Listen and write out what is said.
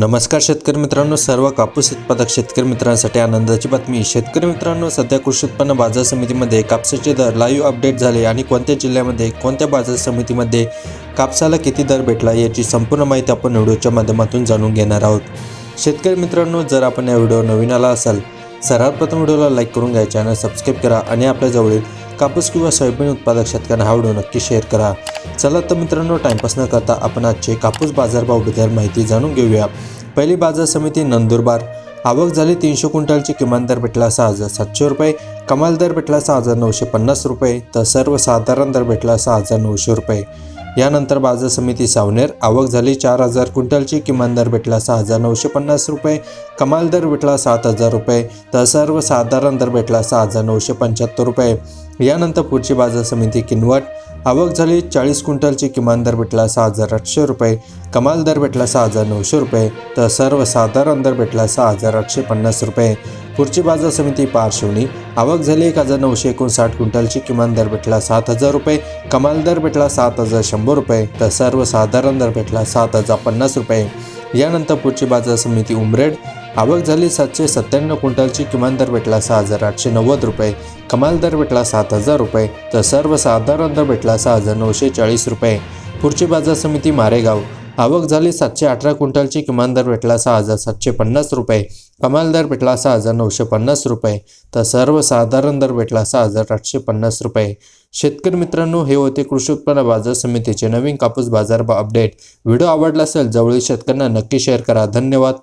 नमस्कार शेतकरी मित्रांनो सर्व कापूस उत्पादक शेतकरी मित्रांसाठी आनंदाची बातमी. शेतकरी मित्रांनो सध्या कृषी उत्पन्न बाजार समितीमध्ये कापसाचे दर लाईव्ह अपडेट झाले आणि कोणत्या जिल्ह्यामध्ये कोणत्या बाजार समितीमध्ये कापसाला किती दर भेटला याची संपूर्ण माहिती आपण व्हिडिओच्या माध्यमातून जाणून घेणार आहोत. शेतकरी मित्रांनो जर आपण या व्हिडिओ नवीन आला असाल सर्वात प्रथम व्हिडिओला लाईक करून घ्या चॅनल सबस्क्राईब करा आणि आपल्याजवळील कापूस किंवा सोयाबीन उत्पादक शेतकऱ्यांना हा व्हिडिओ नक्की शेअर करा. चला तर मित्रांनो टाईमपास न करता आपण आजचे कापूस बाजारभावबद्दल माहिती जाणून घेऊया. पहिली बाजार समिती नंदुरबार. आवक झाली तीनशे क्विंटलची किमान दर भेटला सहा हजार सातशे रुपये कमाल दर भेटला सहा हजार नऊशे पन्नास रुपये तर सर्वसाधारण दर भेटला सहा हजार नऊशे रुपये. यानंतर बाजार समिती सावनेर. आवक झाली चार हजार क्विंटलची किमान दर भेटला सहा हजार नऊशे पन्नास रुपये कमाल दर भेटला सात हजार रुपये तर सर्वसाधारण दर भेटला सहा हजार नऊशे पंच्याहत्तर रुपये. यानंतर पुढची बाजार समिती किनवट. आवक झाली चाळीस क्विंटलची किमान दर भेटला सहा हजार आठशे रुपये. कमाल दर भेटला सहा हजार नऊशे रुपये. तर सर्वसाधारण दर भेटला सहा हजार आठशे पन्नास रुपये. पुढची बाजार समिती पारशिवनी आवक झाली एक हजार नऊशे एकोणसाठ क्विंटलची किमान दर भेटला सात हजार रुपये. कमाल दर भेटला सात हजार शंभर रुपये. तर सर्वसाधारण दर भेटला सात हजार पन्नास रुपये. यानंतर पुढची बाजार समिती उमरेड. आवक झाली सातशे सत्त्याण्णव क्विंटलची किमान दर भेटला सहा हजार आठशे नव्वद रुपये. कमाल दर भेटला सात हजार रुपये. तर सर्वसाधारण दर भेटला सहा हजार नऊशे चाळीस रुपये. पुढची बाजार समिती मारेगाव. आवक झाली सातशे अठरा क्विंटलची किमान दर भेटला सहा हजार सातशे पन्नास रुपये. कमाल दर भेटला सहा हजार नऊशे पन्नास रुपये. तर सर्वसाधारण दर भेटला सहा हजार आठशे पन्नास रुपये. शेतकरी मित्रांनो हे होते कृषी उत्पन्न बाजार समितीचे नवीन कापूस बाजार अपडेट. व्हिडिओ आवडला असेल जवळील शेतकऱ्यांना नक्की शेअर करा. धन्यवाद.